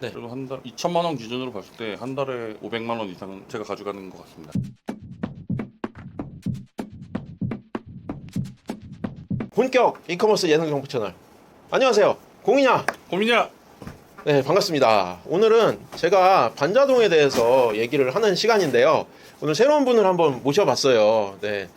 네. 그래도 한 달 2천만 원 기준으로 봤을 때 한 달에 500만 원 이상은 제가 가져가는 것 같습니다. 본격 이커머스 예능 정보 채널. 안녕하세요. 공이냐? 고민이야. 네, 반갑습니다. 오늘은 제가 반자동에 대해서 얘기를 하는 시간인데요. 오늘 새로운 분을 한번 모셔봤어요. 네.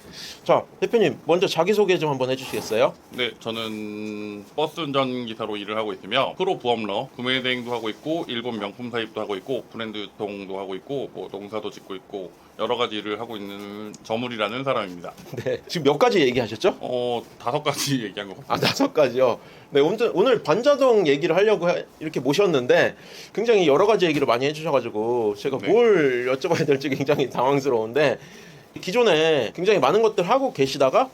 자, 대표님, 먼저 자기소개 좀 한번 해주시겠어요? 네, 저는 버스 운전 기사로 일을 하고 있으며 프로 보험러 구매 대행도 하고 있고 일본 명품 사입도 하고 있고 브랜드 동도 하고 있고 뭐 농사도 짓고 있고 여러 가지 일을 하고 있는 저물이라는 사람입니다. 네. 지금 몇 가지 얘기하셨죠? 어 다섯 가지 얘기한 것 같습니다. 아, 다섯 가지요. 네, 오늘, 오늘 반자동 얘기를 하려고 해- 이렇게 모셨는데 굉장히 여러 가지 얘기를 많이 해주셔가지고 제가 네. 뭘 여쭤봐야 될지 굉장히 당황스러운데 기존에 굉장히 많은 것들 하고 계시다가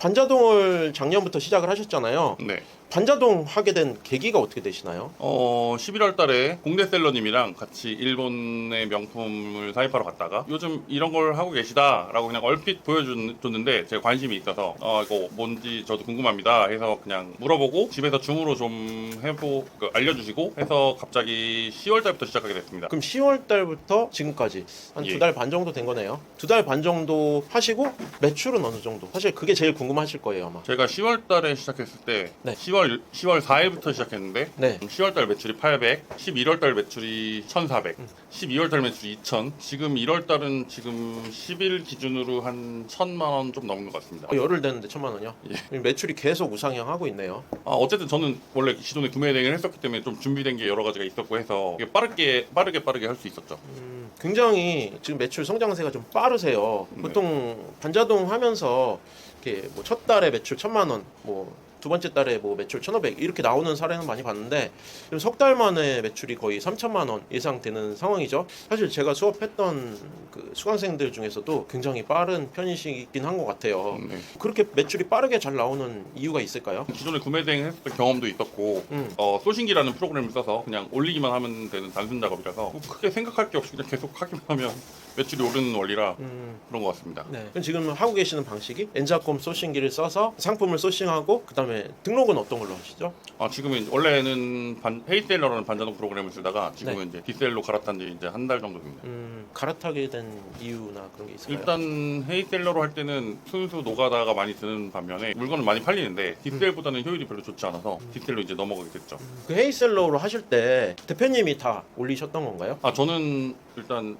반자동을 작년부터 시작을 하셨잖아요. 네. 반자동 하게 된 계기가 어떻게 되시나요? 어 11월 달에 공대 셀러님이랑 같이 일본의 명품을 사입하러 갔다가 요즘 이런 걸 하고 계시다라고 그냥 얼핏 보여줬는데 제가 관심이 있어서 어 이거 뭔지 저도 궁금합니다 해서 그냥 물어보고 집에서 줌으로 좀 해보 그 알려주시고 해서 갑자기 10월 달부터 시작하게 됐습니다. 그럼 10월 달부터 지금까지 한두 예. 달반 정도 된 거네요. 두 달 반 정도 하시고 매출은 어느 정도? 사실 그게 제일 궁금 하실 거예요, 아마. 제가 10월 달에 시작했을 때 네. 10월 10월 4일부터 시작했는데 네. 10월 달 매출이 800, 11월 달 매출이 1,400, 12월 달 매출이 2,000. 지금 1월 달은 지금 10일 기준으로 한 1,000만 원 좀 넘는 것 같습니다. 어, 열흘 됐는데 천만 원이요? 예. 매출이 계속 우상향하고 있네요. 아, 어쨌든 저는 원래 기존에 구매 대행을 했었기 때문에 좀 준비된 게 여러 가지가 있었고 해서 이게 빠르게 빠르게 빠르게 할 수 있었죠. 음, 굉장히 지금 매출 성장세가 좀 빠르세요. 네. 보통 반자동 하면서 이렇게 뭐 첫 달에 매출 천만 원, 뭐 두 번째 달에 뭐 매출 1,500 이렇게 나오는 사례는 많이 봤는데 석 달 만에 매출이 거의 3천만 원 이상 되는 상황이죠. 사실 제가 수업했던 그 수강생들 중에서도 굉장히 빠른 편이시긴 한 것 같아요. 네. 그렇게 매출이 빠르게 잘 나오는 이유가 있을까요? 기존에 구매 대행 했을 때 경험도 있었고 음. 어, 소신기라는 프로그램을 써서 그냥 올리기만 하면 되는 단순 작업이라서 뭐 크게 생각할 게 없이 그냥 계속 하기만 하면 매출이 오르는 원리라 음, 그런 것 같습니다. 네. 그럼 지금 하고 계시는 방식이 엔자콤 소싱기를 써서 상품을 소싱하고 그다음에 등록은 어떤 걸로 하시죠? 아, 지금은 원래는 반, 헤이셀러라는 반자동 프로그램을 쓰다가 지금은 이제 디셀로 갈아탄 지 이제 한 달 정도 됩니다. 음, 갈아타게 된 이유나 그런 게 있을까요? 일단 헤이셀러로 할 때는 순수 노가다가 많이 드는 반면에 물건은 많이 팔리는데 디셀보다는 효율이 별로 좋지 않아서 디셀로 이제 넘어가게 됐죠. 그 헤이셀러로 하실 때 대표님이 다 올리셨던 건가요? 아 저는 일단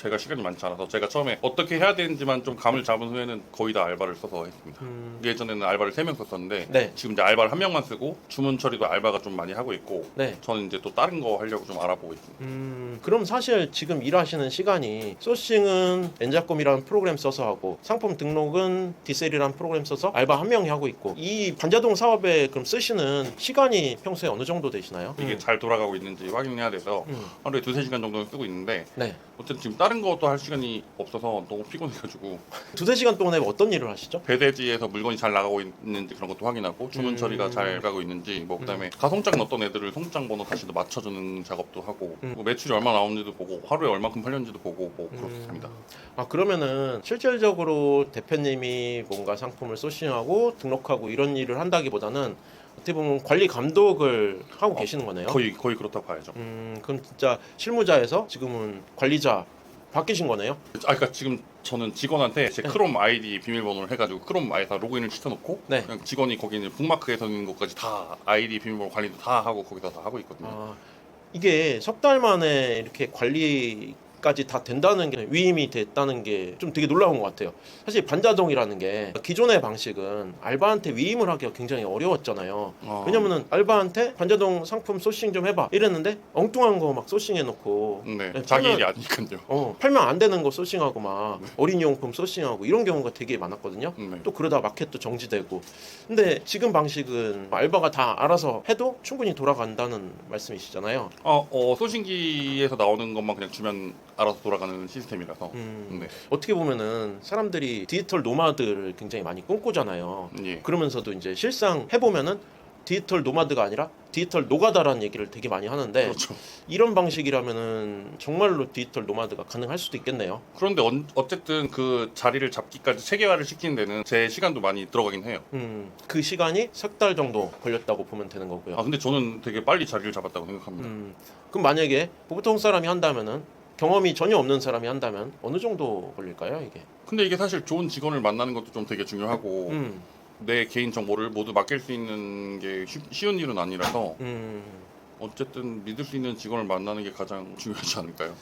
제가 시간이 많지 않아서 제가 처음에 어떻게 해야 되는지만 좀 감을 잡은 후에는 거의 다 알바를 써서 했습니다. 음, 예전에는 알바를 3명 썼었는데 네. 지금 이제 알바를 한 명만 쓰고 주문 처리도 알바가 좀 많이 하고 있고 네. 저는 이제 또 다른 거 하려고 좀 알아보고 있습니다. 음, 그럼 사실 지금 일하시는 시간이 소싱은 엔자콤이라는 프로그램 써서 하고 상품 등록은 디셀이라는 프로그램 써서 알바 한 명이 하고 있고 이 반자동 사업에 그럼 쓰시는 시간이 평소에 어느 정도 되시나요? 이게 음, 잘 돌아가고 있는지 확인해야 돼서 음, 하루에 두세 시간 정도는 쓰고 있는데 네. 어쨌든 지금 다른 것도 할 시간이 없어서 너무 피곤해가지고 두세 시간 동안에 어떤 일을 하시죠? 배대지에서 물건이 잘 나가고 있는지 그런 것도 확인하고 주문 음. 처리가 잘 가고 있는지 뭐 그다음에 가송장 넣었던 애들을 송장 번호 다시 또 맞춰주는 작업도 하고 음. 뭐 매출이 얼마 나오는지도 보고 하루에 얼마큼 팔렸는지도 보고 뭐 음. 그렇습니다. 아 그러면은 실질적으로 대표님이 뭔가 상품을 소싱하고 등록하고 이런 일을 한다기보다는 어떻게 보면 관리 감독을 하고 어, 계시는 거네요. 거의 거의 그렇다고 봐야죠. 음 그럼 진짜 실무자에서 지금은 관리자 바뀌신 거네요. 아 그러니까 지금 저는 직원한테 제 네. 크롬 아이디 비밀번호를 해가지고 크롬 아이에다 로그인을 시켜놓고 네. 그냥 직원이 거기 있는 북마크에 서 있는 것까지 다 아이디 비밀번호 관리도 다 하고 거기다 다 하고 있거든요. 아 이게 석 달 만에 이렇게 관리 까지 다 된다는 게 위임이 됐다는 게 좀 되게 놀라운 것 같아요. 사실 반자동이라는 게 기존의 방식은 알바한테 위임을 하기가 굉장히 어려웠잖아요. 어, 왜냐면은 알바한테 반자동 상품 소싱 좀 해봐 이랬는데 엉뚱한 거 막 소싱해놓고 네, 네, 자기 팔면- 일이 아니니까요. 어, 팔면 안 되는 거 소싱하고 막 어린이용품 소싱하고 이런 경우가 되게 많았거든요. 네. 또 그러다 마켓도 정지되고. 근데 지금 방식은 알바가 다 알아서 해도 충분히 돌아간다는 말씀이시잖아요. 어, 어, 소신기에서 나오는 것만 그냥 주면 알아서 돌아가는 시스템이라서. 음, 네. 어떻게 보면은 사람들이 디지털 노마드를 굉장히 많이 꿈꾸잖아요. 예. 그러면서도 이제 실상 해보면은 디지털 노마드가 아니라 디지털 노가다라는 얘기를 되게 많이 하는데 그렇죠. 이런 방식이라면은 정말로 디지털 노마드가 가능할 수도 있겠네요. 그런데 언- 어쨌든 그 자리를 잡기까지 체계화를 시키는 데는 제 시간도 많이 들어가긴 해요. 음, 그 시간이 석 달 정도 걸렸다고 보면 되는 거고요. 아 근데 저는 되게 빨리 자리를 잡았다고 생각합니다. 음, 그럼 만약에 보통 사람이 한다면은 경험이 전혀 없는 사람이 한다면 어느 정도 걸릴까요, 이게? 근데 이게 사실 좋은 직원을 만나는 것도 좀 되게 중요하고 음, 내 개인 정보를 모두 맡길 수 있는 게 쉬, 쉬운 일은 아니라서 음, 어쨌든 믿을 수 있는 직원을 만나는 게 가장 중요하지 않을까요?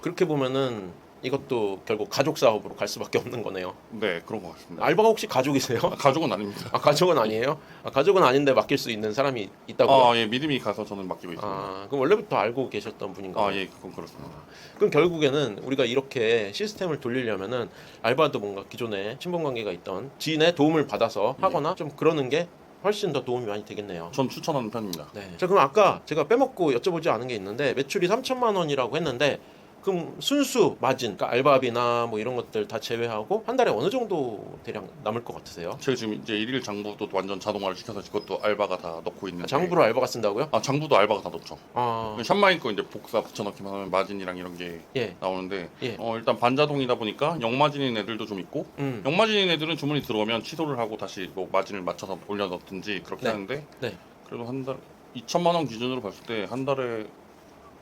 그렇게 보면은 이것도 결국 가족 사업으로 갈 수밖에 없는 거네요. 네 그런 것 같습니다. 알바가 혹시 가족이세요? 아, 가족은 아닙니다. 아 가족은 아니에요? 아, 가족은 아닌데 맡길 수 있는 사람이 있다고요? 아 예 믿음이 가서 저는 맡기고 있습니다. 아, 그럼 원래부터 알고 계셨던 분인가요? 아 예 그건 그렇습니다. 그럼 결국에는 우리가 이렇게 시스템을 돌리려면은 알바도 뭔가 기존에 친분 관계가 있던 지인의 도움을 받아서 하거나 좀 그러는 게 훨씬 더 도움이 많이 되겠네요. 전 추천하는 편입니다. 네. 자 그럼 아까 제가 빼먹고 여쭤보지 않은 게 있는데 매출이 3천만 원이라고 했는데 그럼 순수 마진, 그러니까 알바비나 뭐 이런 것들 다 제외하고 한 달에 어느 정도 대략 남을 것 같으세요? 제가 지금 이제 일일 장부도 완전 자동화를 시켜서 그것도 알바가 다 넣고 있는데 장부를 알바가 쓴다고요? 아 장부도 알바가 다 넣죠. 아, 샵마인 거 이제 복사 붙여넣기만 하면 마진이랑 이런 게 예, 나오는데 예. 어, 일단 반자동이다 보니까 영마진인 애들도 좀 있고 음, 영마진인 애들은 주문이 들어오면 취소를 하고 다시 뭐 마진을 맞춰서 올려 넣든지 그렇게 네. 하는데 네. 그래도 한 달 2천만 원 기준으로 봤을 때 한 달에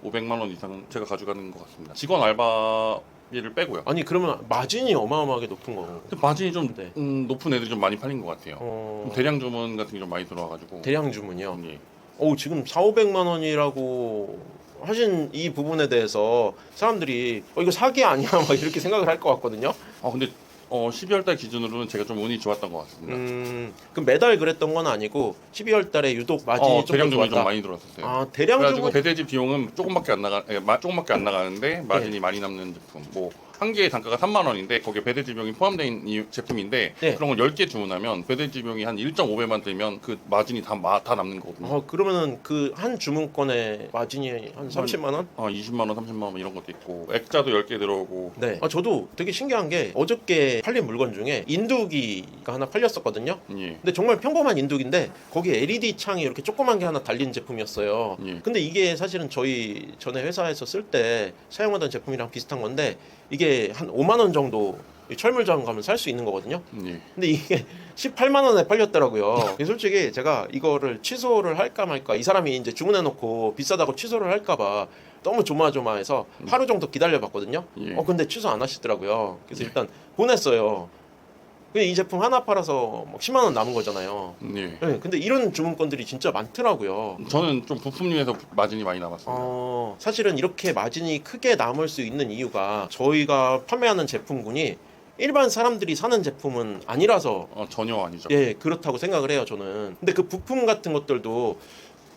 500만 원 이상은 제가 가져가는 것 같습니다. 직원 알바비를 빼고요. 아니 그러면 마진이 어마어마하게 높은 거고. 근데 마진이 좀 네. 음, 높은 애들이 좀 많이 팔린 것 같아요. 어, 좀 대량 주문 같은 게 좀 많이 들어와가지고 대량 주문이요. 예. 오 지금 4, 500만 원이라고 하신 이 부분에 대해서 사람들이 어 이거 사기 아니야 막 이렇게 생각을 할 것 같거든요. 아 근데 어, 12월 달 기준으로는 제가 좀 운이 좋았던 것 같습니다. 음, 그럼 매달 그랬던 건 아니고 12월 달에 유독 마진이 어, 좀 대량 더 주문이 좀. 많이 들어왔었어요. 아 대량 그래가지고 주문 배대지 비용은 조금밖에 안 나가, 예, 마- 조금밖에 안 나가는데 마진이 많이 남는 제품. 뭐 한 개의 단가가 3만 원인데 거기에 배대지 비용이 포함된 이 제품인데 네. 그런 걸 10개 주문하면 배대지 비용이 한 1.5배만 들면 그 마진이 다, 마, 다 남는 거거든요. 어 그러면은 그 한 주문권에 마진이 한 30만 원? 어, 20만 원, 30만 원 이런 것도 있고 액자도 10개 들어오고 네. 아 저도 되게 신기한 게 어저께 팔린 물건 중에 인두기가 하나 팔렸었거든요. 예. 근데 정말 평범한 인두기인데 거기에 LED 창이 이렇게 조그만 게 하나 달린 제품이었어요. 예. 근데 이게 사실은 저희 전에 회사에서 쓸 때 사용하던 제품이랑 비슷한 건데 이게 한 5만 원 정도 이 철물점 가면 살 수 있는 거거든요. 예. 근데 이게 18만 원에 팔렸더라고요. 솔직히 제가 이거를 취소를 할까 말까 이 사람이 이제 주문해 놓고 비싸다고 취소를 할까 봐 너무 조마조마해서 하루 정도 기다려 봤거든요. 예. 어 근데 취소 안 하시더라고요. 그래서 일단 보냈어요. 근데 이 제품 하나 팔아서 막 10만 원 남은 거잖아요. 예. 네, 근데 이런 주문건들이 진짜 많더라고요. 저는 좀 부품류에서 마진이 많이 남았습니다. 어, 사실은 이렇게 마진이 크게 남을 수 있는 이유가 저희가 판매하는 제품군이 일반 사람들이 사는 제품은 아니라서 어, 전혀 아니죠. 예 그렇다고 생각을 해요 저는. 근데 그 부품 같은 것들도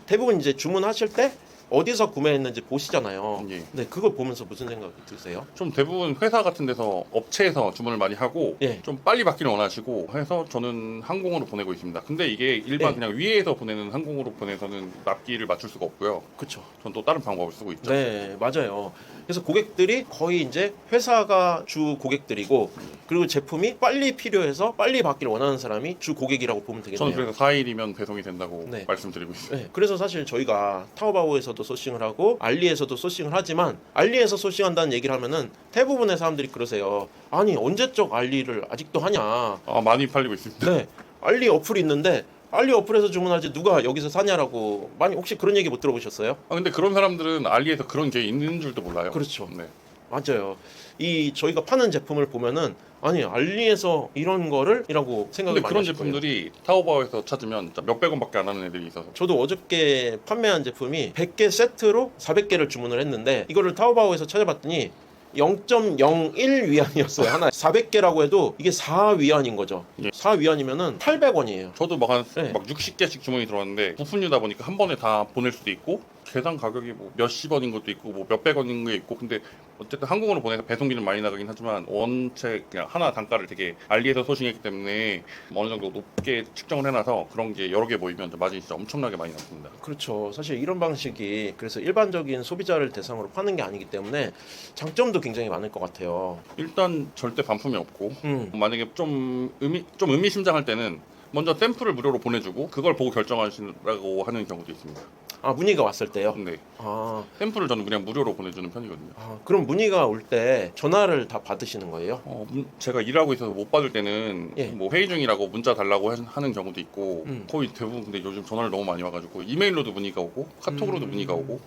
대부분 이제 주문하실 때 어디서 구매했는지 보시잖아요. 예. 근데 그거 보면서 무슨 생각이 드세요? 좀 대부분 회사 같은 데서 업체에서 주문을 많이 하고 예. 좀 빨리 받기를 원하시고 해서 저는 항공으로 보내고 있습니다. 근데 이게 일반 예. 그냥 위에서 보내는 항공으로 보내서는 납기를 맞출 수가 없고요. 그렇죠. 전 또 다른 방법을 쓰고 있죠. 네, 맞아요. 그래서 고객들이 거의 이제 회사가 주 고객들이고 그리고 제품이 빨리 필요해서 빨리 받기를 원하는 사람이 주 고객이라고 보면 저는 되겠네요. 그래서 4일이면 배송이 된다고 네. 말씀드리고 있어요. 네, 그래서 사실 저희가 타오바오에서 도 소싱을 하고 알리에서도 소싱을 하지만 알리에서 소싱한다는 얘기를 하면은 대부분의 사람들이 그러세요. 아니 언제적 알리를 아직도 하냐? 아, 많이 팔리고 있습니다. 네, 알리 어플이 있는데 알리 어플에서 주문하지 누가 여기서 사냐라고 많이 혹시 그런 얘기 못 들어보셨어요? 아, 근데 그런 사람들은 알리에서 그런 게 있는 줄도 몰라요. 그렇죠. 네. 맞아요. 이 저희가 파는 제품을 보면은 아니 알리에서 이런 거를이라고 생각을 근데 많이 그런 하실 거예요. 제품들이 타오바오에서 찾으면 진짜 몇백 원밖에 안 하는 애들이 있어서 저도 어저께 판매한 제품이 100개 세트로 400개를 주문을 했는데 이거를 타오바오에서 찾아봤더니 0.01 위안이었어요. 하나 400개라고 해도 이게 4 위안인 거죠. 예. 4 위안이면은 800원이에요. 저도 막한 네. 막 60개씩 주문이 들어왔는데 부품류다 보니까 한 번에 다 보낼 수도 있고 계산 가격이 뭐 몇십 원인 것도 있고 뭐 몇백 원인 게 있고 근데 어쨌든 항공으로 보내서 배송비는 많이 나가긴 하지만 원체 그냥 하나 단가를 되게 알리에서 소싱했기 때문에 어느 정도 높게 측정을 해놔서 그런 게 여러 개 모이면 마진이 진짜 엄청나게 많이 남습니다. 그렇죠. 사실 이런 방식이 그래서 일반적인 소비자를 대상으로 파는 게 아니기 때문에 장점도 굉장히 많을 것 같아요. 일단 절대 반품이 없고 음. 만약에 좀 의미 좀 의미심장할 때는 먼저 샘플을 무료로 보내주고 그걸 보고 결정하시라고 하는 경우도 있습니다. 아 문의가 왔을 때요. 네, 아, 샘플을 저는 그냥 무료로 보내주는 편이거든요. 아, 그럼 문의가 올 때 전화를 다 받으시는 거예요? 어, 문- 제가 일하고 있어서 못 받을 때는 예. 뭐 회의 중이라고 문자 달라고 하- 하는 경우도 있고 음. 거의 대부분 근데 요즘 전화를 너무 많이 와가지고 이메일로도 문의가 오고 카톡으로도 음. 문의가 오고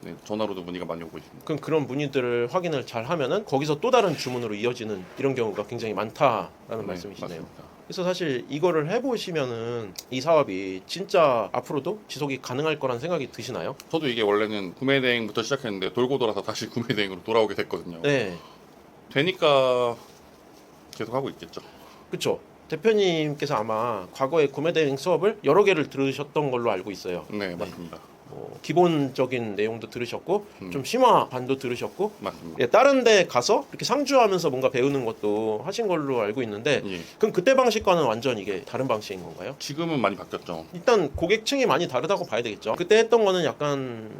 네, 전화로도 문의가 많이 오고 있습니다. 그럼 그런 문의들을 확인을 잘 하면은 거기서 또 다른 주문으로 이어지는 이런 경우가 굉장히 많다라는 네, 말씀이시네요. 맞습니다. 그래서 사실 이거를 해보시면은 이 사업이 진짜 앞으로도 지속이 가능할 거란 생각이 드시나요? 저도 이게 원래는 구매 대행부터 시작했는데 돌고 돌아서 다시 구매 대행으로 돌아오게 됐거든요. 네, 되니까 계속 하고 있겠죠. 그렇죠. 대표님께서 아마 과거에 구매 대행 수업을 여러 개를 들으셨던 걸로 알고 있어요. 네, 맞습니다. 뭐 기본적인 내용도 들으셨고 음. 좀 심화 반도 들으셨고 맞습니다. 예, 다른 데 가서 이렇게 상주하면서 뭔가 배우는 것도 하신 걸로 알고 있는데 예. 그럼 그때 방식과는 완전 이게 다른 방식인 건가요? 지금은 많이 바뀌었죠. 일단 고객층이 많이 다르다고 봐야 되겠죠. 그때 했던 거는 약간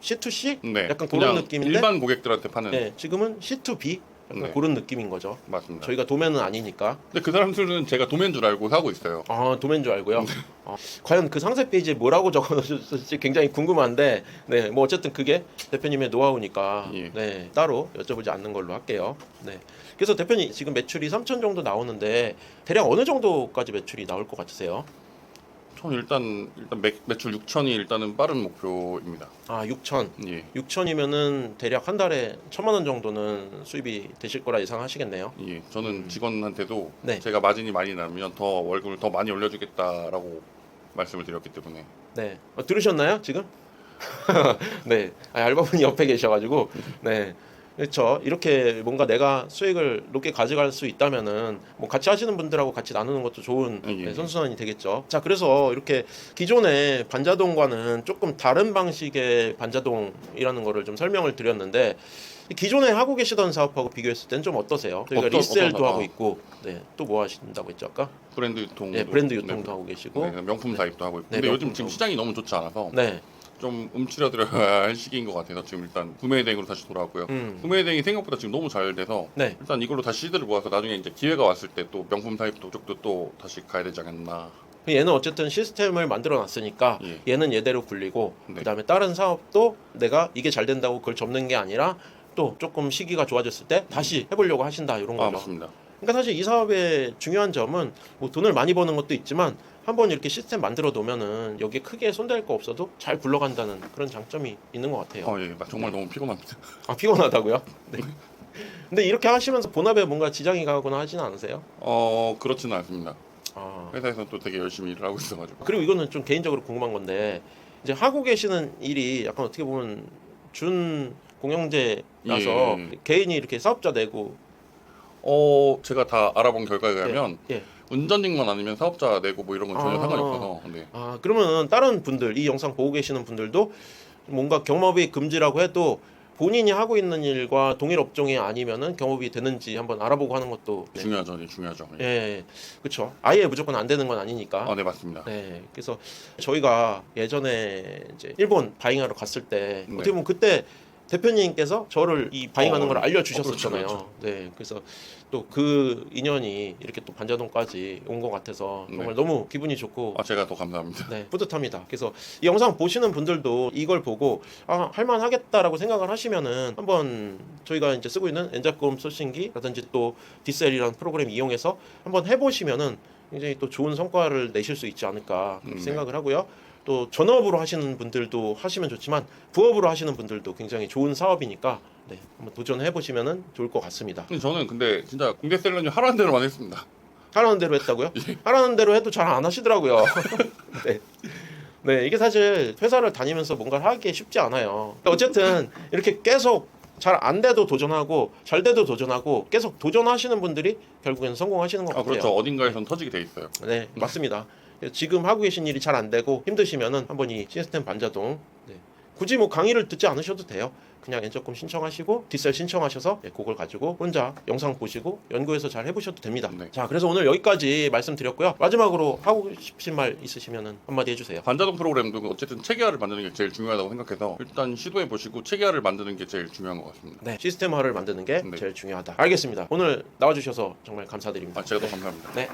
C2C? 네, 약간 그런 느낌인데? 일반 고객들한테 파는 네, 지금은 C2B? 네. 그런 느낌인 거죠. 맞습니다. 저희가 도면은 아니니까. 근데 그 사람들은 제가 도매인 줄 알고 사고 있어요. 아, 도면 줄 알고요. 네. 어, 과연 그 상세 페이지에 뭐라고 적어놓으셨을지 굉장히 궁금한데, 네, 뭐 어쨌든 그게 대표님의 노하우니까, 예. 네, 따로 여쭤보지 않는 걸로 할게요. 네. 그래서 대표님 지금 매출이 3천 정도 나오는데 대략 어느 정도까지 매출이 나올 것 같으세요? 저는 일단 일단 매, 매출 6천이 일단은 빠른 목표입니다. 아, 6천. 예. 6천이면은 대략 한 달에 천만 원 정도는 수입이 되실 거라 예상하시겠네요. 예, 저는 직원한테도 음. 네. 제가 마진이 많이 나면 더 월급을 더 많이 올려주겠다라고 말씀을 드렸기 때문에 네. 어, 들으셨나요, 지금? 네. 아, 알바분이 옆에 계셔가지고, 네. 그렇죠. 이렇게 뭔가 내가 수익을 높게 가져갈 수 있다면은 뭐 같이 하시는 분들하고 같이 나누는 것도 좋은 예, 네, 예. 선순환이 되겠죠. 자, 그래서 이렇게 기존의 반자동과는 조금 다른 방식의 반자동이라는 거를 좀 설명을 드렸는데 이 기존에 하고 계시던 사업하고 비교했을 때는 좀 어떠세요? 저희가 어떤- 리셀도 어떤- 하고 어. 있고, 네, 또 뭐 하신다고 했죠 아까? 브랜드 유통, 네, 브랜드 유통도 하고 계시고, 네, 명품 사입도 하고 있고. 네, 근데 요즘 지금. 시장이 너무 좋지 않아서 네, 좀 움츠려들어야 할 시기인 것 같아서 지금 일단 구매 대행으로 다시 돌아왔고요. 음, 구매 대행이 생각보다 지금 너무 잘 돼서 네. 일단 이걸로 다시 시드를 모아서 나중에 이제 기회가 왔을 때 또 명품 사입 쪽도 또 다시 가야 되지 않겠나. 얘는 어쨌든 시스템을 만들어 놨으니까 예. 얘는 얘대로 굴리고 네. 그다음에 다른 사업도 내가 이게 잘 된다고 그걸 접는 게 아니라 또 조금 시기가 좋아졌을 때 다시 해보려고 하신다 이런 아 거죠. 맞습니다. 그러니까 사실 이 사업의 중요한 점은 뭐 돈을 많이 버는 것도 있지만 한번 이렇게 시스템 만들어 놓으면은 여기에 크게 손댈 거 없어도 잘 굴러간다는 그런 장점이 있는 것 같아요. 어, 예, 정말 네. 너무 피곤합니다. 아 피곤하다고요? 네. 근데 이렇게 하시면서 본업에 뭔가 지장이 가거나 하지는 않으세요? 어 그렇지는 않습니다. 아. 회사에서 또 되게 열심히 일을 하고 있어가지고. 그리고 이거는 좀 개인적으로 궁금한 건데 이제 하고 계시는 일이 약간 어떻게 보면 준 공영제라서 예. 개인이 이렇게 사업자 내고 어 제가 다 알아본 결과에 의하면 예. 운전직만 아니면 사업자 내고 뭐 이런 건 전혀 아. 상관이 없어서 네. 아 그러면 다른 분들 이 영상 보고 계시는 분들도 뭔가 경업이 금지라고 해도 본인이 하고 있는 일과 동일 업종이 아니면은 경업이 되는지 한번 알아보고 하는 것도 네. 중요하죠, 네, 중요하죠. 예. 예, 그렇죠. 아예 무조건 안 되는 건 아니니까. 아, 네 맞습니다. 네, 그래서 저희가 예전에 이제 일본 바잉하러 갔을 때 네. 어떻게 보면 그때 대표님께서 저를 이 바잉하는 어, 걸 어, 알려주셨었잖아요. 그렇죠, 네, 그래서 또 그 인연이 이렇게 또 반자동까지 온 것 같아서 정말 네. 너무 기분이 좋고 아 제가 더 감사합니다. 네, 뿌듯합니다. 그래서 이 영상 보시는 분들도 이걸 보고 아, 할만하겠다라고 생각을 하시면은 한번 저희가 이제 쓰고 있는 엔자꼼 소싱기라든지 또 디셀이라는 프로그램 이용해서 한번 해보시면은 굉장히 또 좋은 성과를 내실 수 있지 않을까 음, 네. 생각을 하고요. 또 전업으로 하시는 분들도 하시면 좋지만 부업으로 하시는 분들도 굉장히 좋은 사업이니까 네, 한번 도전해 보시면은 좋을 것 같습니다. 근데 저는 근데 진짜 공대 셀러님 하라는 대로만 했습니다. 하라는 대로 했다고요? 예. 하라는 대로 해도 잘 안 하시더라고요. 네. 네, 이게 사실 회사를 다니면서 뭔가를 하기 쉽지 않아요. 그러니까 어쨌든 이렇게 계속 잘 안 돼도 도전하고 잘 돼도 도전하고 계속 도전하시는 분들이 결국에는 성공하시는 것 아 같아요. 그렇죠. 어딘가에선 터지게 돼 있어요. 네, 맞습니다. 지금 하고 계신 일이 잘 안 되고 힘드시면은 한번 이 시스템 반자동 네. 굳이 뭐 강의를 듣지 않으셔도 돼요. 그냥 엔저금 신청하시고 디셀 신청하셔서 네, 그걸 가지고 혼자 영상 보시고 연구해서 잘 해보셔도 됩니다. 네. 자, 그래서 오늘 여기까지 말씀드렸고요. 마지막으로 하고 싶으신 말 있으시면은 한마디 해주세요. 반자동 프로그램도 어쨌든 체계화를 만드는 게 제일 중요하다고 생각해서 일단 시도해 보시고 체계화를 만드는 게 제일 중요한 것 같습니다. 네, 시스템화를 만드는 게 네. 제일 중요하다. 알겠습니다. 오늘 나와주셔서 정말 감사드립니다. 아 제가 더 감사합니다. 네,